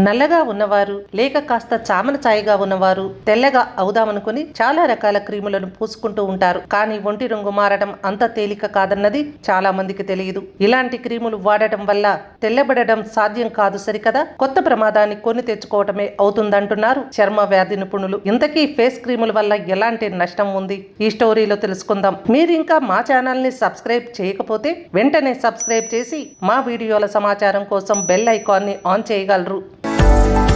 నల్లగా ఉన్నవారు లేక కాస్త చామన ఛాయగా ఉన్నవారు తెల్లగా అవుదామనుకుని చాలా రకాల క్రీములను పూసుకుంటూ ఉంటారు. కానీ ఒంటి రంగు మారడం అంత తేలిక కాదన్నది చాలా మందికి తెలియదు. ఇలాంటి క్రీములు వాడటం వల్ల తెల్లబడడం సాధ్యం కాదు సరికదా? కొత్త ప్రమాదాన్ని కొని తెచ్చుకోవటమే అవుతుందంటున్నారు చర్మ వ్యాధి నిపుణులు. ఇంతకీ ఫేస్ క్రీముల వల్ల ఎలాంటి నష్టం ఉంది? ఈ స్టోరీలో తెలుసుకుందాం. మీరు ఇంకా మా ఛానల్ని సబ్స్క్రైబ్ చేయకపోతే వెంటనే సబ్స్క్రైబ్ చేసి మా వీడియోల సమాచారం కోసం బెల్ ఐకాన్ని ఆన్ చేయగలరు. ముఖం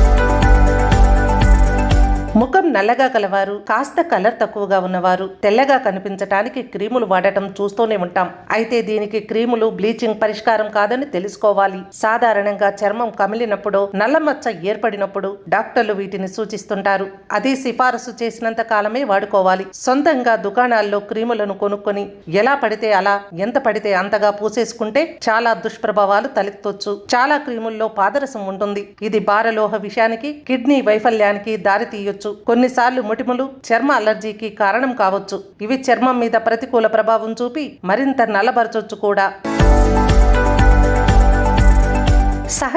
నల్లగా కలవారు కాస్త కలర్ తక్కువగా ఉన్నవారు తెల్లగా కనిపించటానికి క్రీములు వాడటం చూస్తూనే ఉంటాం. అయితే దీనికి క్రీములు బ్లీచింగ్ పరిష్కారం కాదని తెలుసుకోవాలి. సాధారణంగా చర్మం కమిలినప్పుడు నల్లమచ్చ ఏర్పడినప్పుడు డాక్టర్లు వీటిని సూచిస్తుంటారు. అది సిఫారసు చేసినంత కాలమే వాడుకోవాలి. సొంతంగా దుకాణాల్లో క్రీములను కొనుక్కొని ఎలా పడితే అలా ఎంత పడితే అంతగా పూసేసుకుంటే చాలా దుష్ప్రభావాలు తలెత్తొచ్చు. చాలా క్రీముల్లో పాదరసం ఉంటుంది. ఇది బారలోహ విషయానికి కిడ్నీ వైఫల్యానికి దారి తీయొచ్చు కొన్నిసార్లు మొటిమలు చర్మ అలర్జీకి కారణం కావచ్చు. ఇవి చర్మం మీద ప్రతికూల ప్రభావం చూపి మరింత నల్లబరచొచ్చు కూడా.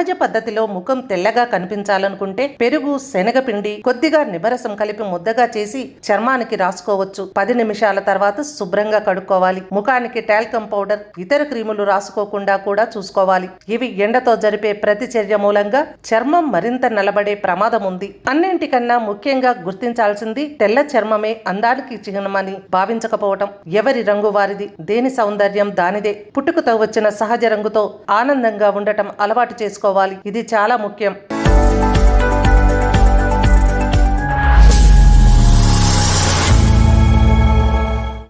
సహజ పద్ధతిలో ముఖం తెల్లగా కనిపించాలనుకుంటే పెరుగు శనగపిండి కొద్దిగా నిబరసం కలిపి ముద్దగా చేసి చర్మానికి రాసుకోవచ్చు. పది నిమిషాల తర్వాత శుభ్రంగా కడుక్కోవాలి. ముఖానికి టాల్కమ్ పౌడర్ ఇతర క్రీములు రాసుకోకుండా కూడా చూసుకోవాలి. ఇవి ఎండతో జరిపే ప్రతిచర్య మూలంగా చర్మం మరింత నలబడే ప్రమాదం ఉంది. అన్నింటికన్నా ముఖ్యంగా గుర్తించాల్సింది తెల్ల చర్మమే అందానికి చిహ్నమని భావించకపోవటం. ఎవరి రంగు వారిది? దేని సౌందర్యం దానిదే. పుట్టుకతో వచ్చిన సహజ రంగుతో ఆనందంగా ఉండటం అలవాటు చేసుకోవాలి. ఇది చాలా ముఖ్యం.